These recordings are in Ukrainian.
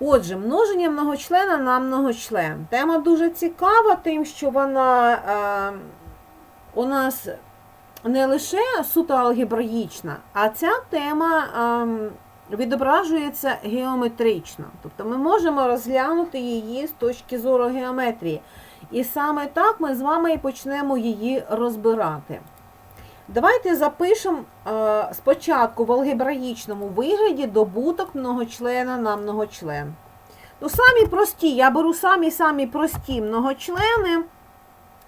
Отже, множення многочлена на многочлен. Тема дуже цікава, тим, що вона е, у нас не лише суто алгебраїчна, а ця тема е, відображується геометрично. Тобто ми можемо розглянути її з точки зору геометрії. І саме так ми з вами і почнемо її розбирати. Давайте запишемо е, спочатку в алгебраїчному вигляді добуток многочлена на многочлен. Ну, самі прості, я беру самі-самі прості многочлени.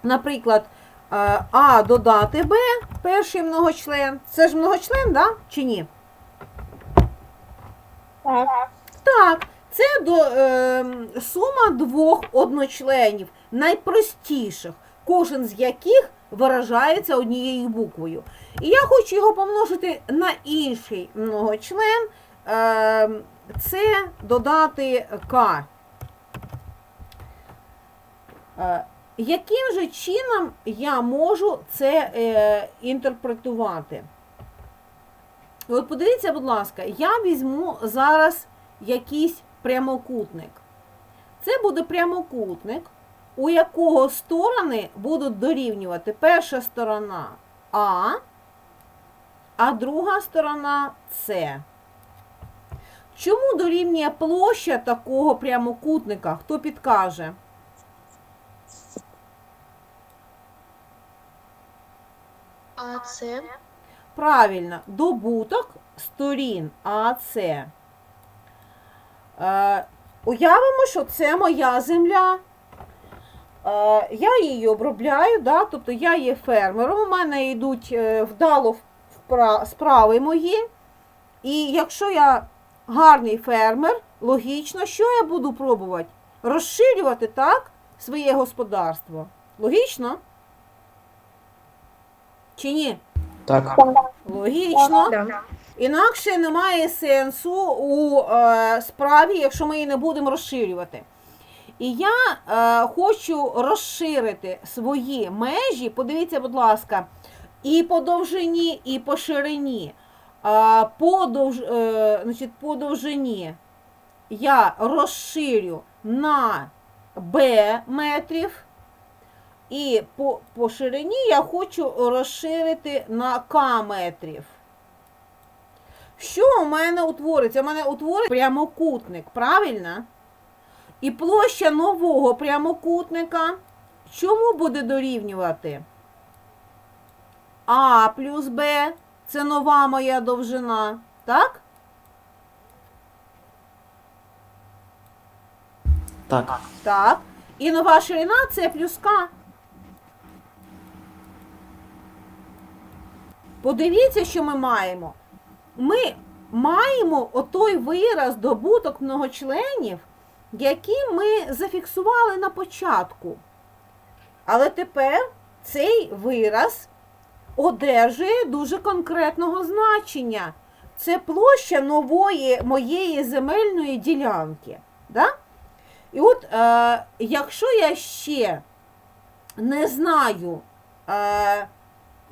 Наприклад, е, А додати Б, перший многочлен. Це ж многочлен, да? чи ні? Так. Так, це до, е, сума двох одночленів, найпростіших, кожен з яких виражається однією буквою. І я хочу його помножити на інший многочлен. Е, це додати К. Е, яким же чином я можу це е, інтерпретувати? От подивіться, будь ласка, я візьму зараз якийсь прямокутник. Це буде прямокутник, у якого сторони будуть дорівнювати перша сторона А, а друга сторона С. Чому дорівнює площа такого прямокутника? Хто підкаже? А це Правильно, добуток сторін АС. Е, уявимо, що це моя земля. Е, я її обробляю, да? тобто я є фермером, у мене йдуть е, вдало справи мої. І якщо я гарний фермер, логічно, що я буду пробувати? Розширювати так своє господарство. Логічно? Чи ні? Так. Логічно. Інакше немає сенсу у е, справі, якщо ми її не будемо розширювати. І я е, хочу розширити свої межі. Подивіться, будь ласка, і по довжині, і по ширині. Е, по, довж, е, значить, по довжині я розширю на b метрів. І по, по ширині я хочу розширити на К метрів. Що у мене утвориться? У мене утвориться прямокутник, правильно? І площа нового прямокутника чому буде дорівнювати? А плюс Б це нова моя довжина, так? Так. Так. І нова ширина це плюс К. Подивіться, що ми маємо. Ми маємо отой вираз добуток многочленів, який ми зафіксували на початку. Але тепер цей вираз одержує дуже конкретного значення. Це площа нової моєї земельної ділянки. Да? І от, е, якщо я ще не знаю е,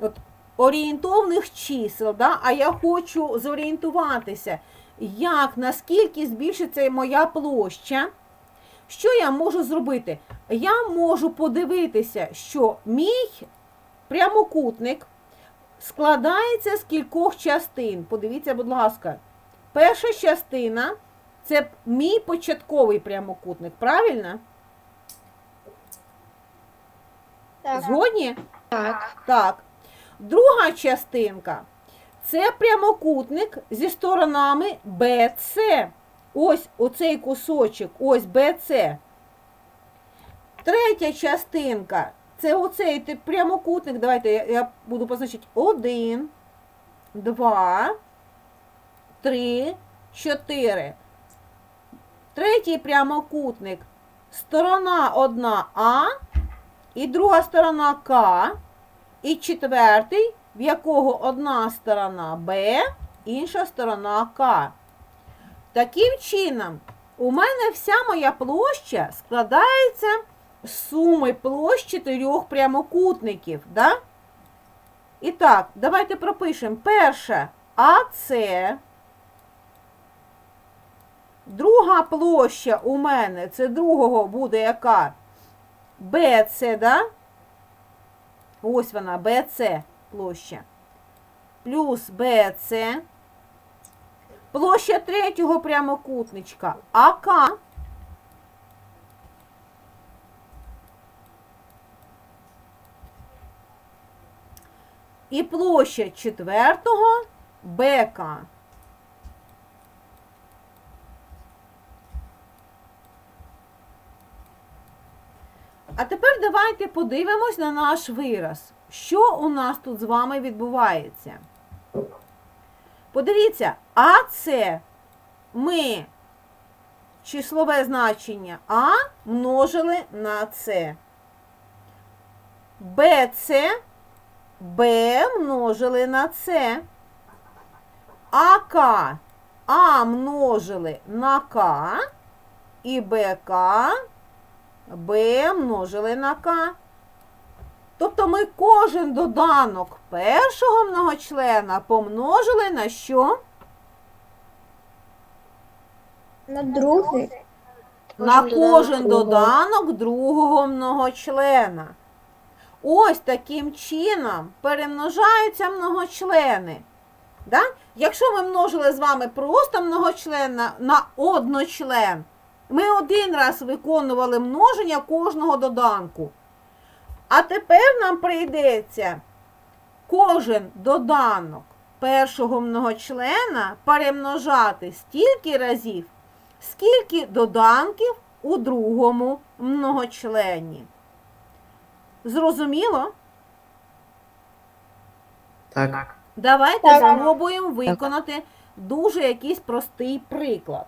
от, орієнтовних чисел, да, а я хочу зорієнтуватися, як, наскільки збільшиться моя площа, що я можу зробити? Я можу подивитися, що мій прямокутник складається з кількох частин. Подивіться, будь ласка, перша частина це мій початковий прямокутник, правильно? Так. Згодні? Так. Так. Друга частинка це прямокутник зі сторонами BC. Ось оцей кусочок, ось BC. Третя частинка це оцей прямокутник. Давайте я, буду позначити 1, 2, 3, 4. Третій прямокутник. Сторона одна А і друга сторона К. І четвертий, в якого одна сторона Б, інша сторона К. Таким чином, у мене вся моя площа складається з суми площ чотирьох прямокутників. Да? І так, давайте пропишемо. Перша АС, друга площа у мене? Це другого буде яка? BC, да? Ось вона, BC площа. Плюс BC. Площа третього прямокутничка. АК. І площа четвертого БК. А тепер давайте подивимось на наш вираз. Що у нас тут з вами відбувається? Подивіться, А це ми числове значення А множили на С. Б це Б множили на С. АК А множили на К і БК Б множили на К. Тобто ми кожен доданок першого многочлена помножили на що? На другий. на Кожен доданок другого многочлена. Ось таким чином перемножаються многочлени. Да? Якщо ми множили з вами просто многочлен на, на одночлен, ми один раз виконували множення кожного доданку. А тепер нам прийдеться кожен доданок першого многочлена перемножати стільки разів, скільки доданків у другому многочлені. Зрозуміло? Так. Давайте спробуємо виконати дуже якийсь простий приклад.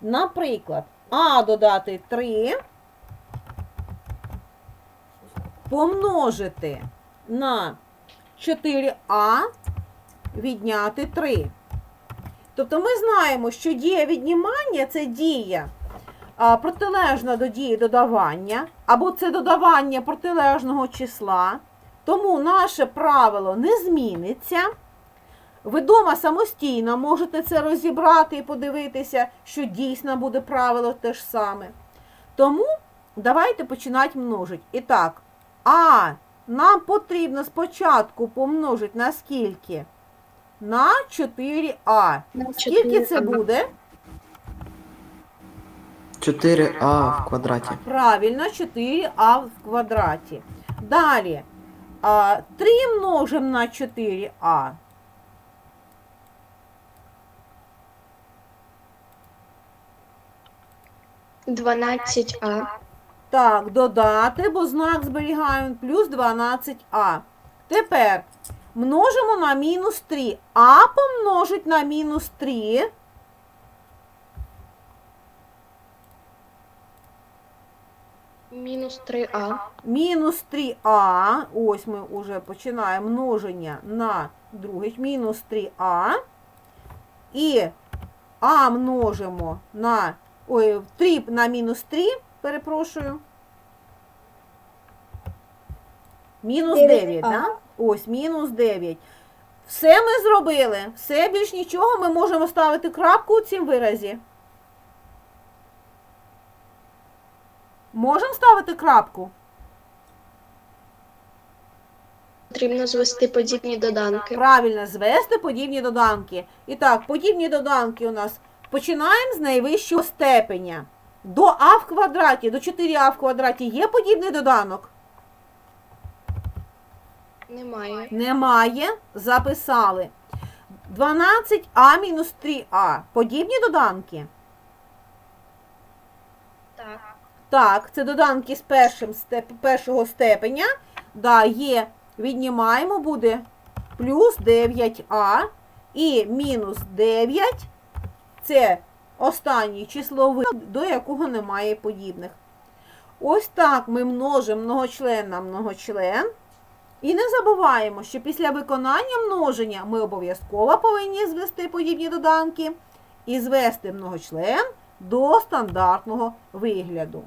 Наприклад, А додати 3 помножити на 4А відняти 3. Тобто ми знаємо, що дія віднімання це дія протилежна до дії додавання, або це додавання протилежного числа. Тому наше правило не зміниться. Ви дома самостійно можете це розібрати і подивитися, що дійсно буде правило те ж саме. Тому давайте починати множити. І так, А нам потрібно спочатку помножити на скільки? На 4А. На Скільки це буде? 4а в квадраті. Правильно, 4а в квадраті. Далі. 3 множимо на 4а. Дванадцять А. Так, додати, бо знак зберігаємо плюс 12а. Тепер множимо на мінус 3. А помножить на мінус 3. Мінус три А. Мінус 3а. Ось ми вже починаємо множення на другий. Мінус 3а. І а множимо на. Ой, 3 на мінус 3, перепрошую. Мінус 9, 9а. да? Ось, мінус 9. Все ми зробили. Все, більш нічого. Ми можемо ставити крапку у цім виразі. Можемо ставити крапку? Потрібно звести подібні доданки. Правильно, звести подібні доданки. І так, подібні доданки у нас починаємо з найвищого степеня. До а в квадраті, до 4а в квадраті є подібний доданок? Немає. Немає. Записали. 12а мінус 3а. Подібні доданки? Так. Так, це доданки з першим степ, першого степеня. Да, є. Віднімаємо, буде плюс 9а і мінус 9. Це останнє числовий, до якого немає подібних. Ось так ми множимо многочлен на многочлен. І не забуваємо, що після виконання множення ми обов'язково повинні звести подібні доданки і звести многочлен до стандартного вигляду.